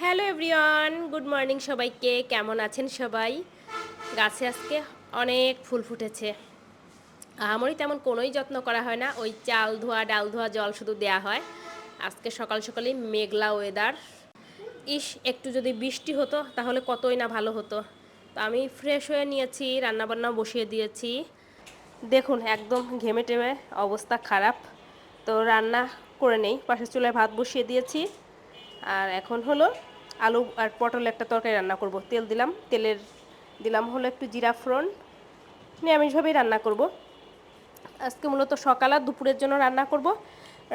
Hello everyone good morning সবাইকে। কেমন আছেন সবাই? গাছে আজকে অনেক ফুল ফুটেছে। আমারই তেমন কোনোই যত্ন করা হয় না। ওই চাল ধোয়া, ডাল ধোয়া, জল শুধু দেয়া হয়। আজকে সকাল সকালেই মেঘলা ওয়েদার ইস, একটু যদি বৃষ্টি হতো, তাহলে কতই না ভালো হতো। তো আমি ফ্রেশ হয়ে নিয়েছি রান্নাবান্না বসিয়ে দিয়েছি। দেখুন, একদম ঘেমে টেমে অবস্থা খারাপ। তো রান্না করে নেই। পাশের চুলায় ভাত বসিয়ে দিয়েছি। আর এখন হলো আলু আর পটল একটা তরকারি রান্না করব। তেল দিলাম, তেলের দিলাম হলো একটু জিরা ফ্রন নিরামিষভাবেই রান্না করব। আজকে মূলত সকাল আর দুপুরের জন্য রান্না করব,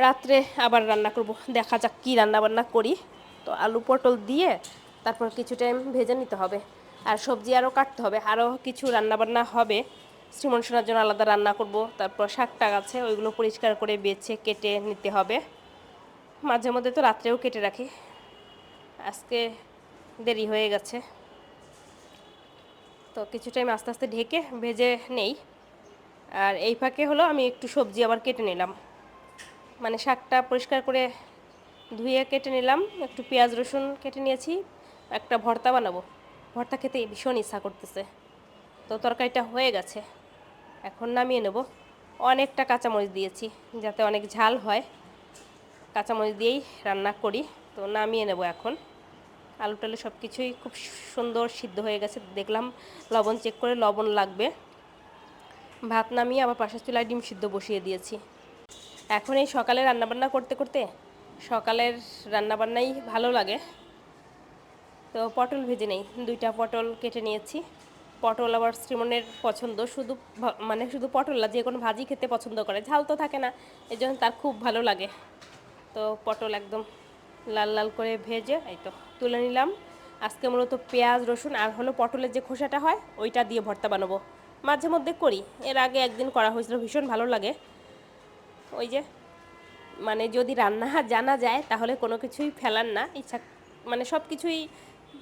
রাত্রে আবার রান্না করব। দেখা যাক কী রান্নাবান্না করি। তো আলু পটল দিয়ে তারপর কিছু টাইম ভেজে নিতে হবে। আর সবজি আরও কাটতে হবে, আরও কিছু রান্নাবান্না হবে। শ্রীমন সোনার জন্য আলাদা রান্না করব, তারপর শাক টাক আছে, ওইগুলো পরিষ্কার করে বেছে, কেটে নিতে হবে। মাঝে মধ্যে তো রাত্রেও কেটে রাখি। আজকে দেরি হয়ে গেছে। তো কিছু টাইম আস্তে আস্তে ঢেকে ভেজে নেই। আর এই ফাঁকে হলো আমি একটু সবজি আবার কেটে নিলাম। মানে শাকটা পরিষ্কার করে ধুয়ে কেটে নিলাম, একটু পেঁয়াজ, রসুন কেটে নিয়েছি, একটা ভর্তা বানাবো। ভর্তা খেতে ভীষণ ইচ্ছা করতেছে। তো তরকারিটা হয়ে গেছে। এখন নামিয়ে নেব। অনেকটা কাঁচামরিচ দিয়েছি যাতে অনেক ঝাল হয়। কাঁচামরিচ দিয়েই রান্না করি। তো নামিয়ে নেব এখন। আলু টালু সব কিছুই খুব সুন্দর সিদ্ধ হয়ে গেছে। দেখলাম লবণ চেক করে লবণ লাগবে। ভাত নামিয়ে আবার পাশের চুলায় ডিম সিদ্ধ বসিয়ে দিয়েছি। এখন এই সকালে রান্নাবান্না করতে করতে সকালের রান্নাবান্নাই ভালো লাগে। তো পটল ভেজে নেই। দুইটা পটল কেটে নিয়েছি। পটল আবার শ্রীমনের পছন্দ। শুধু মানে শুধু পটল না, যে কোনো ভাজি খেতে পছন্দ করে। ঝাল তো থাকে না এই জন্য তার খুব ভালো লাগে। তো পটল একদম লাল লাল করে ভেজে, এই তো তুলে নিলাম। আজকে মূলত পেঁয়াজ, রসুন আর হলো পটলের যে খোসাটা হয়, ওইটা দিয়ে ভর্তা বানাবো। মাঝে মধ্যে করি, এর আগে একদিন করা হয়েছিল, ভীষণ ভালো লাগে। ওই যে মানে যদি রান্না জানা যায়, তাহলে কোনো কিছুই ফেলার না। ইচ্ছা মানে সব কিছুই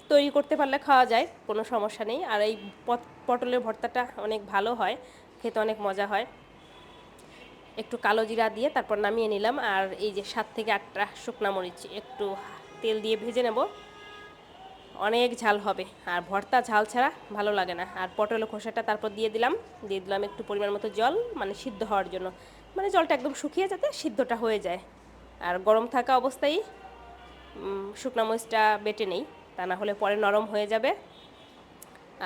তৈরি করতে পারলে খাওয়া যায়, কোনো সমস্যা নেই। আর এই পট- পটলের ভর্তাটা অনেক ভালো হয়, খেতে অনেক মজা হয়। একটু কালো জিরা দিয়ে তারপর নামিয়ে নিলাম। আর এই যে সাত থেকে আটটা শুকনা মরিচ একটু তেল দিয়ে ভেজে নেব। অনেক ঝাল হবে। আর ভর্তা ঝাল ছাড়া ভালো লাগে না। আর পটলের খোসাটা তারপর দিয়ে দিলাম। দিয়ে দিলাম একটু পরিমাণ মতো জল মানে সিদ্ধ হওয়ার জন্য। মানে জলটা একদম শুকিয়ে যাতে সিদ্ধটা হয়ে যায়। আর গরম থাকা অবস্থায় শুকনা মরিচটা বেটে নেই। তা না হলে পরে নরম হয়ে যাবে।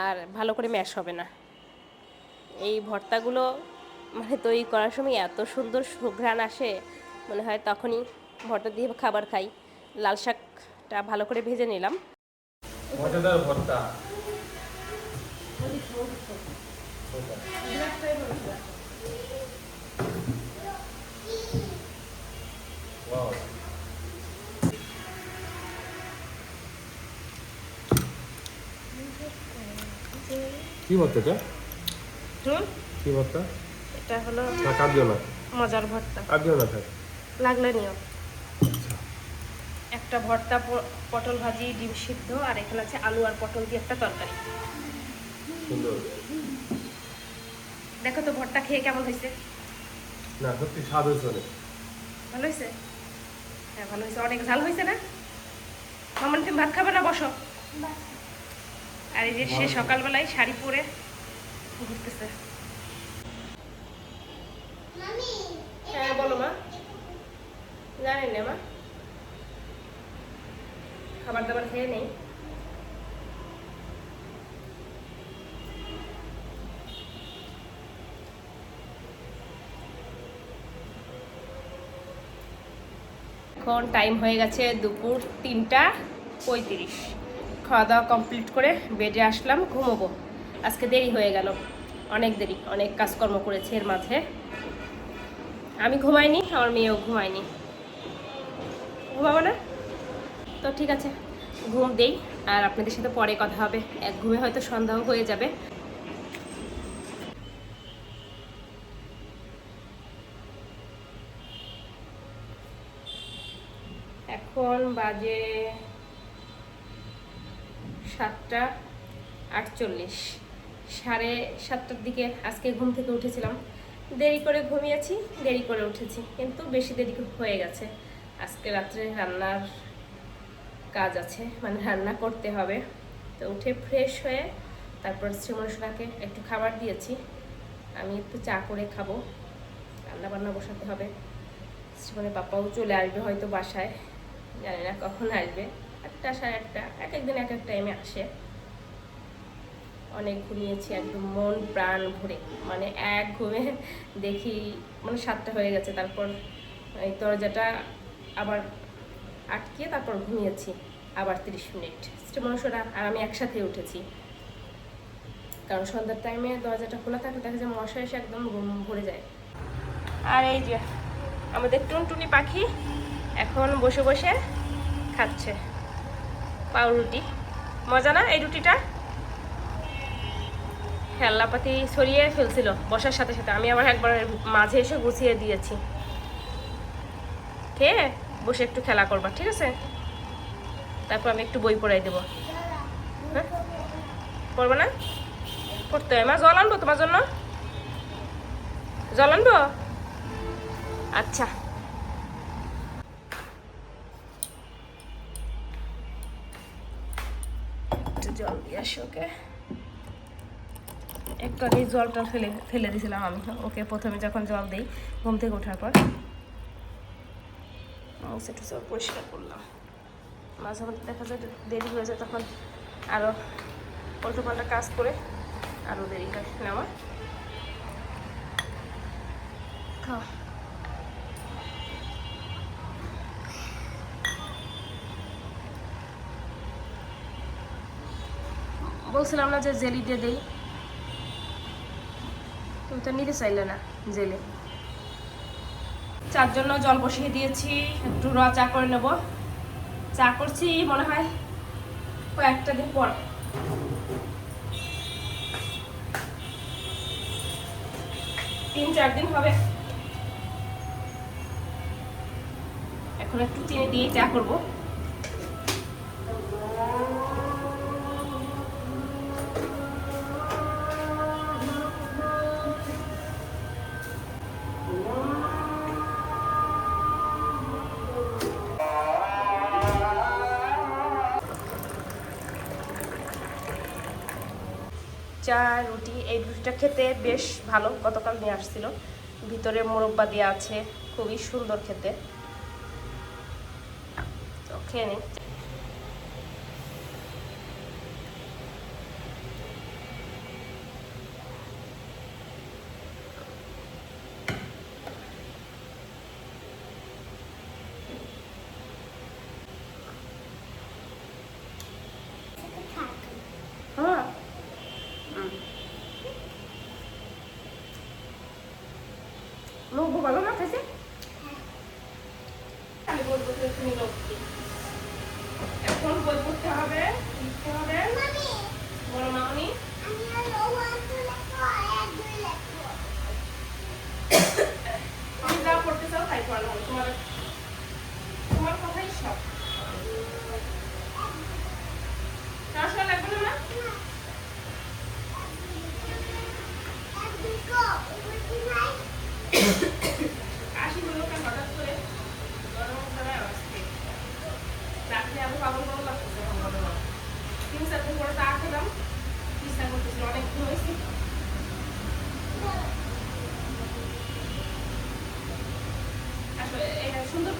আর ভালো করে ম্যাশ হবে না। এই ভর্তাগুলো মানে তৈরি করার সময় এত সুন্দর সুঘ্রাণ আসে মনে হয় তখনই ভর্তা দিয়ে খাবার খাই। লাল শাকটা ভালো করে ভেজে নিলাম। মজাদার ভর্তা। কি ভর্তা কি ভর্তা? এটা হলো না কার দিও না। মজার ভর্তা। কার দিও না থাক। লাগলে নিও। একটা ভর্তা পটল ভাজি ডিম সিদ্ধ আর এখানে আছে আলু আর পটল দিয়ে একটা তরকারি। দেখো তো ভর্তা খেয়ে কেমন হয়েছে? না সত্যি স্বাদ হয়েছে অনেক। ভালো হয়েছে? হ্যাঁ ভালো হয়েছে। অনেক ঝাল হয়েছে না? মামন তুমি ভাত খাবে না? বসো। আর এই যে সে সকালবেলায় শাড়ি পরে ঘুরতেছে হ্যাঁ বলো মা জানেন না মা খাবার দাবার খেয়ে নেই। এখন টাইম হয়ে গেছে দুপুর তিনটা পঁয়ত্রিশ। খাওয়া দাওয়া কমপ্লিট করে বেডে আসলাম, ঘুমোবো। আজকে দেরি হয়ে গেল। অনেক দেরি, অনেক কাজকর্ম করেছে এর মাঝে। আমি ঘুমাইনি, আমার মেয়েও ঘুমায়নি। ঘুমাবো না তো ঠিক আছে, ঘুম দেই, আর আপনাদের সাথে পরে কথা হবে। এক ঘুমে হয়তো সন্দেহ হয়ে যাবে। এখন বাজে সাতটা আটচল্লিশ। সাড়ে সাতটার দিকে আজকে ঘুম থেকে উঠেছিলাম। দেরি করে ঘুমিয়েছি, দেরি করে উঠেছি, কিন্তু বেশি দেরি হয়ে গেছে। আজকে রাত্রে রান্নার কাজ আছে মানে রান্না করতে হবে। তো উঠে ফ্রেশ হয়ে তারপর শ্রীমনসোনাকে একটু খাবার দিয়েছি। আমি একটু চা করে খাব। রান্না বান্না বসাতে হবে। শ্রীমনের পাপাও চলে আসবে হয়তো বাসায়। জানি না কখন আসবে। আটটা, সাড়ে আটটা, এক একদিন এক এক টাইমে আসে। অনেক ঘুমিয়েছি, একদম মন প্রাণ ভরে। মানে এক ঘুমে দেখি মানে সাতটা হয়ে গেছে। তারপর এই দরজাটা আবার আটকে তারপর ঘুমিয়েছি। আবার তিরিশ মিনিট। শ্রীমনসরা আর আমি একসাথে উঠেছি। কারণ সন্ধ্যার টাইমে দরজাটা খোলা থাকে দেখা যায় মশা এসে একদম ঘুম ভরে যায়। আর এই যে আমাদের টুনটুনি পাখি এখন বসে বসে খাচ্ছে পাউরুটি। মজা না এই রুটিটা? খেলনাপাতি সরিয়ে ফেলছিল বসার সাথে সাথে। আমি আবার একবার মাঝে এসে গুছিয়ে দিয়েছি। খেয়ে বসে একটু খেলা করবা, ঠিক আছে? তারপর আমি একটু বই পড়াই দেবো। হ্যাঁ? পড়ব না? পড়তে হয়। মা, জল আনব তোমার জন্য? জল আনব? আচ্ছা। জল দিয়ে আসি, ওকে? একটু আগে জলটা ফেলে ফেলে দিয়েছিলাম আমি, ওকে প্রথমে যখন জল দিই, ঘুম থেকে ওঠার পর। সেটু সব পরিষ্কার করলাম। মাঝে মধ্যে দেখা যায় দেরি হয়ে যায়, তখন আরও উল্টো পাল্টা কাজ করে আরও দেরি হয় নেওয়া। খাওয়া বলছিলাম না যে জেলি দিয়ে দেই। তুমি তো নিতে চাইলে না, জেলে। চার জন্য জল বসিয়ে দিয়েছি, একটু র চা করে নেব। চা করছি, মনে হয় কয়েকটা দিন পর। তিন, চার দিন হবে। এখন একটু চিনি দিয়ে চা করব। চা, রুটি, এই রুটিটা খেতে বেশ ভালো। গতকাল নিয়ে আসছিল। ভিতরে মোরব্বা দেওয়া আছে, খুবই সুন্দর খেতে। তো খেয়ে নিই হ্যাঁ লোক ভালো না খাইছে আমি বলব যে তুমি লক্ষ্মী এখন বই পড়তে হবে লিখতে হবে বড় মামনি তুমি যা পড়তে চাও তাই পড়ানো হবে তোমার তোমার কথাই সব পড়াশোনা লাগবে না মা? আসি হলো কেন হঠাৎ করে গরম গলায় আওয়াজ পেয়ে। রাত্রে আরও পাগল পাগল লাগতেছে এখন মনে হয়। তিন চার দিন পরে চা খেলাম ইচ্ছা করতেছিল অনেক ঘুম হয়েছে আসলে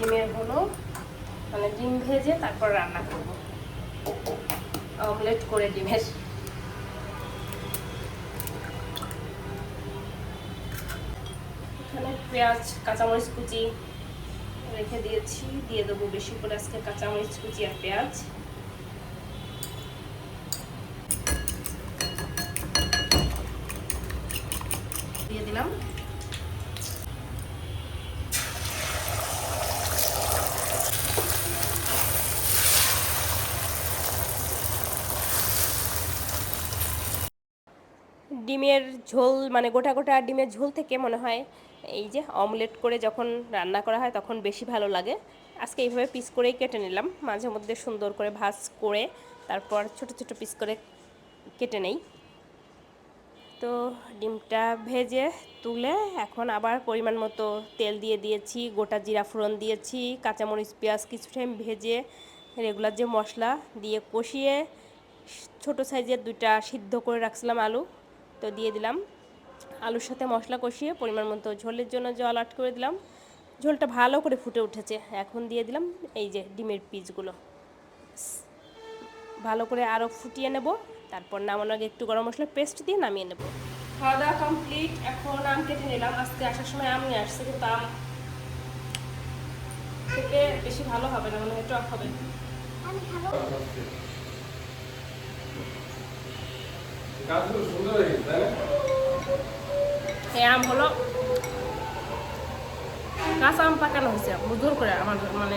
ডিমের হলো মানে ডিম ভেজে তারপর রান্না করব। অমলেট করে ডিমের। এখানে পেঁয়াজ, কাঁচামরিচ কুচি রেখে দিয়েছি, দিয়ে দেবো বেশি করে আজকে কাঁচামরিচ কুচি আর পেঁয়াজ। দিয়ে দিলাম। ডিমের ঝোল মানে গোটা গোটা ডিমের ঝোল থেকে মনে হয় এই যে অমলেট করে যখন রান্না করা হয় তখন বেশি ভালো লাগে। আজকে এইভাবে পিস করেই কেটে নিলাম। মাঝে মধ্যে সুন্দর করে ভাজ করে তারপর ছোট ছোট পিস করে কেটে নেই। তো ডিমটা ভেজে তুলে এখন আবার পরিমাণ মতো তেল দিয়ে দিয়েছি, গোটা জিরা ফোড়ন দিয়েছি, কাঁচামরিচ, পেঁয়াজ কিছু টাইম ভেজে রেগুলার যে মশলা দিয়ে কষিয়ে ছোট সাইজের দুইটা সিদ্ধ করে রাখছিলাম আলু। তো দিয়ে দিলাম। আলুর সাথে মশলা কষিয়ে পরিমাণ মতো ঝোলের জন্য জল আট করে দিলাম। ঝোলটা ভালো করে ফুটে উঠেছে। এখন দিয়ে দিলাম এই যে ডিমের পিসগুলো ভালো করে আরও ফুটিয়ে নেব। তারপর নামানোর আগে একটু গরম মশলা পেস্ট দিয়ে নামিয়ে নেব। খাওয়া দাওয়া কমপ্লিট। এখন আম কেটে নিলাম। আজকে আসার সময় আমি আসছে, কিন্তু আম থেকে বেশি ভালো হবে না, মনে হয় টক হবে। আম হলো মানে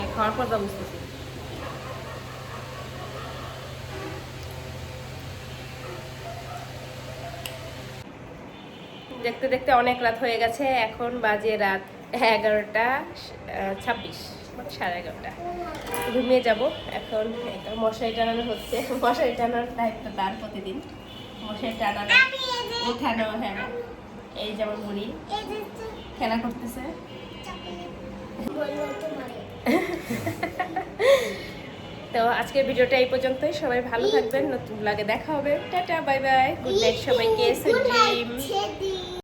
দেখতে দেখতে অনেক রাত হয়ে গেছে, এখন বাজে রাত এগারোটা ছাব্বিশ, সাড়ে এগারোটা। ঘুমিয়ে যাব, এখন এটা মশারি টানানো হচ্ছে, মশারি টানার দায়িত্ব তার প্রতিদিন। টানানো হ্যাঁ। এই খেলা করতেছে। তো আজকের ভিডিওটা এই পর্যন্তই। সবাই ভালো থাকবেন। নতুন লাগে দেখা হবে। Tata bye bye. Good night সবাইকে। Sweet dream